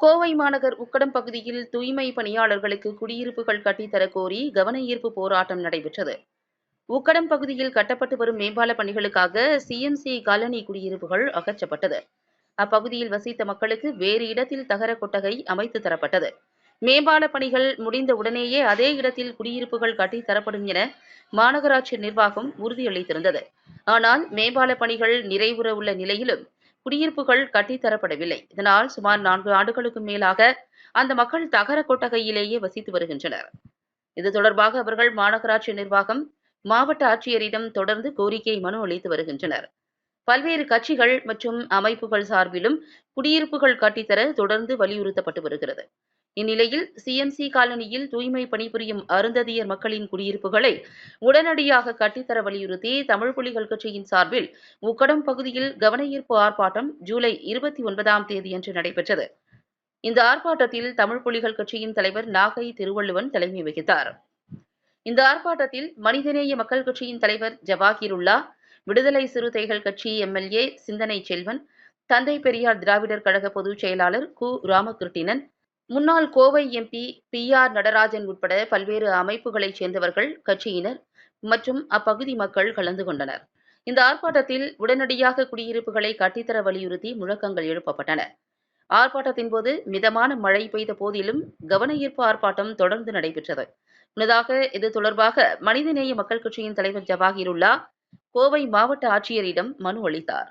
கோவை மாநகர் உக்கடம் பகுதியில் தூய்மை பணியாளர்களுக்கு குடியிருப்புகள் கட்டித்தரக் கோரி கவன ஈர்ப்பு போராட்டம் நடைபெற்றது. உக்கடம் பகுதியில் கட்டப்பட்டு வரும் மேம்பால பணிகளுக்காக சிஎம்சி காலனி குடியிருப்புகள் அகற்றப்பட்டது. அப்பகுதியில் வசித்த மக்களுக்கு வேறு இடத்தில் தகர கொட்டகை அமைத்து தரப்பட்டது. மேம்பால பணிகள் முடிந்த உடனேயே அதே இடத்தில் குடியிருப்புகள் கட்டித் தரப்படும் என மாநகராட்சி நிர்வாகம் உறுதியளித்திருந்தது. ஆனால் மேம்பால பணிகள் நிறைவுற உள்ள நிலையிலும் குடியிருப்புகள் கட்டித்தரப்படவில்லை இதனால் சுமார் நான்கு ஆண்டுகளுக்கும் மேலாக அந்த மக்கள் தகர கொட்டகையிலேயே வசித்து வருகின்றனர். இது தொடர்பாக அவர்கள் மாநகராட்சி நிர்வாகம் மாவட்ட ஆட்சியரிடம் தொடர்ந்து கோரிக்கை மனு அளித்து வருகின்றனர். பல்வேறு கட்சிகள் மற்றும் அமைப்புகள் சார்பிலும் குடியிருப்புகள் கட்டித்தர தொடர்ந்து வலியுறுத்தப்பட்டு வருகிறது. இந்நிலையில் சிஎம்சி காலனியில் தூய்மை பணிபுரியும் அருந்ததியர் மக்களின் குடியிருப்புகளை உடனடியாக கட்டித்தர வலியுறுத்தி தமிழ் புலிகள் கட்சியின் சார்பில் உக்கடம் பகுதியில் கவனஈர்ப்பு ஆர்ப்பாட்டம் ஜூலை இருபத்தி ஒன்பதாம் தேதியன்று நடைபெற்றது. இந்த ஆர்ப்பாட்டத்தில் தமிழ் புலிகள் கட்சியின் தலைவர் நாகை திருவள்ளுவன் தலைமை வகித்தார். இந்த ஆர்ப்பாட்டத்தில் மனிதநேய மக்கள் கட்சியின் தலைவர் ஜவாஹிருல்லா விடுதலை சிறுத்தைகள் கட்சி எம்எல்ஏ சிந்தனை செல்வன் தந்தை பெரியார் திராவிடர் கழக பொதுச் செயலாளர் கு. ராமகிருட்டிணன் முன்னாள் Kovai MP P R Natarajan உட்பட பல்வேறு அமைப்புகளைச் சேர்ந்தவர்கள் கட்சியினர் மற்றும் அப்பகுதி மக்கள் கலந்து கொண்டனர். இந்த ஆர்ப்பாட்டத்தில் உடனடியாக குடியிருப்புகளை கட்டித்தர வலியுறுத்தி முழக்கங்கள் எழுப்பப்பட்டன. ஆர்ப்பாட்டத்தின் போது மிதமான மழை பெய்த போதிலும் கவனஈர்ப்பு ஆர்ப்பாட்டம் தொடர்ந்து நடைபெற்றது. முன்னதாக இது தொடர்பாக மனிதநேய மக்கள் கட்சியின் தலைவர் ஜவாஹிருல்லா கோவை மாவட்ட ஆட்சியரிடம் மனு அளித்தார்.